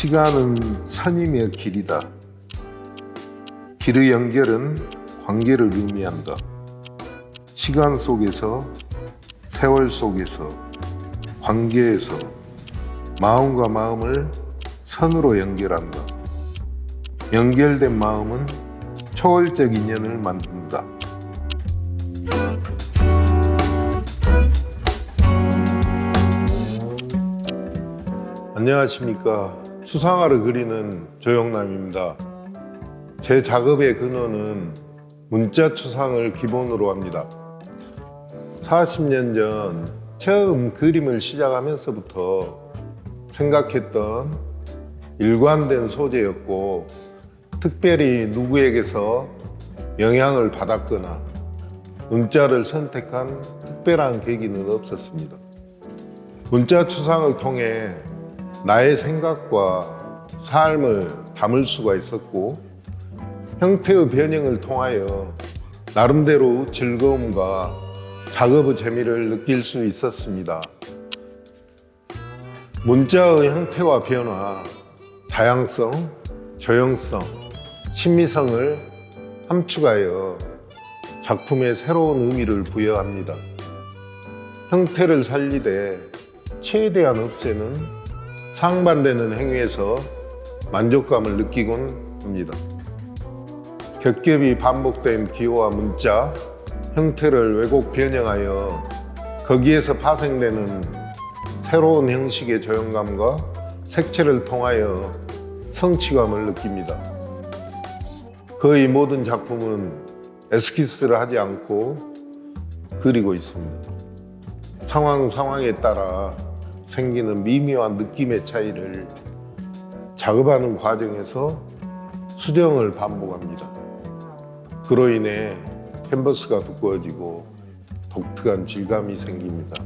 시간은 선임의 길이다. 길의 연결은 관계를 의미한다. 시간 속에서, 세월 속에서, 관계에서 마음과 마음을 선으로 연결한다. 연결된 마음은 초월적 인연을 만든다. 안녕하십니까. 추상화를 그리는 조영남입니다. 제 작업의 근원은 문자 추상을 기본으로 합니다. 40년 전 처음 그림을 시작하면서부터 생각했던 일관된 소재였고 특별히 누구에게서 영향을 받았거나 문자를 선택한 특별한 계기는 없었습니다. 문자 추상을 통해 나의 생각과 삶을 담을 수가 있었고 형태의 변형을 통하여 나름대로 즐거움과 작업의 재미를 느낄 수 있었습니다. 문자의 형태와 변화, 다양성, 조형성, 친미성을 함축하여 작품에 새로운 의미를 부여합니다. 형태를 살리되 최대한 없애는 상반되는 행위에서 만족감을 느끼곤 합니다. 겹겹이 반복된 기호와 문자, 형태를 왜곡 변형하여 거기에서 파생되는 새로운 형식의 조형감과 색채를 통하여 성취감을 느낍니다. 거의 모든 작품은 에스키스를 하지 않고 그리고 있습니다. 상황 상황에 따라 생기는 미묘한 느낌의 차이를 작업하는 과정에서 수정을 반복합니다. 그로 인해 캔버스가 두꺼워지고 독특한 질감이 생깁니다.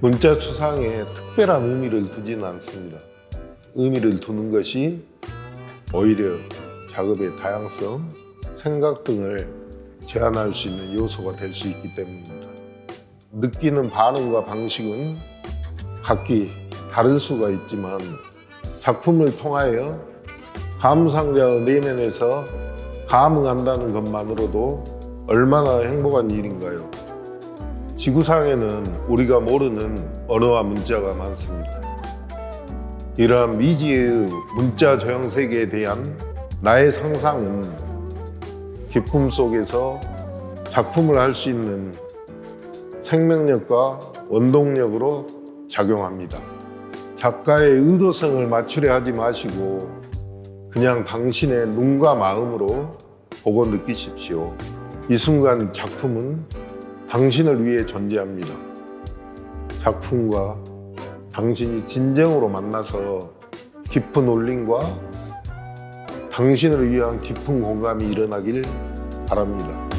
문자 추상에 특별한 의미를 두지는 않습니다. 의미를 두는 것이 오히려 작업의 다양성, 생각 등을 제한할 수 있는 요소가 될 수 있기 때문입니다. 느끼는 반응과 방식은 각기 다를 수가 있지만 작품을 통하여 감상자의 내면에서 감흥한다는 것만으로도 얼마나 행복한 일인가요? 지구상에는 우리가 모르는 언어와 문자가 많습니다. 이러한 미지의 문자 조형 세계에 대한 나의 상상은 기품 속에서 작품을 할 수 있는 생명력과 원동력으로 작용합니다. 작가의 의도성을 맞추려 하지 마시고 그냥 당신의 눈과 마음으로 보고 느끼십시오. 이 순간 작품은 당신을 위해 존재합니다. 작품과 당신이 진정으로 만나서 깊은 울림과 당신을 위한 깊은 공감이 일어나길 바랍니다.